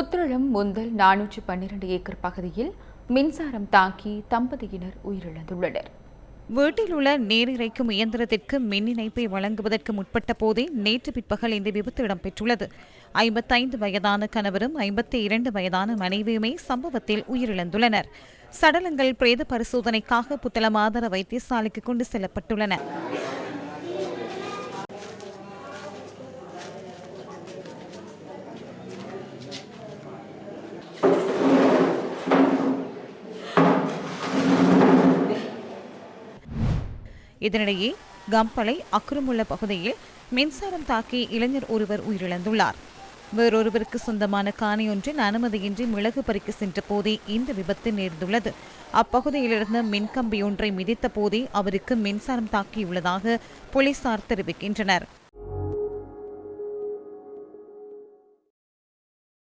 புத்திரளம் முந்தல் நானூற்று பன்னிரண்டு ஏக்கர் பகுதியில் மின்சாரம் தாக்கி தம்பதியினர் உயிரிழந்துள்ளனர். வீட்டில் உள்ள நீர் இறைக்கும் இயந்திரத்திற்கு மின் இணைப்பை வழங்குவதற்கு முற்பட்ட போதே நேற்று பிற்பகல் இந்த விபத்து இடம்பெற்றுள்ளது. ஐம்பத்தைந்து வயதான கணவரும் ஐம்பத்தி இரண்டு வயதான மனைவியுமே சம்பவத்தில் உயிரிழந்துள்ளனர். சடலங்கள் பிரேத பரிசோதனைக்காக புத்தளம் ஆதார வைத்தியசாலைக்கு கொண்டு செல்லப்பட்டுள்ளன. இதனிடையே கம்பளை அக்குரமுள்ள பகுதியில் மின்சாரம் தாக்கி இளைஞர் ஒருவர் உயிரிழந்துள்ளார். வேறொருவருக்கு சொந்தமான காணியொன்றில் அனுமதியின்றி மிளகு பறிக்க சென்ற போதே இந்த விபத்து நேர்ந்துள்ளது. அப்பகுதியிலிருந்து மின்கம்பி ஒன்றை மிதித்த போதே அவருக்கு மின்சாரம் தாக்கியுள்ளதாக போலீசார் தெரிவிக்கின்றனர்.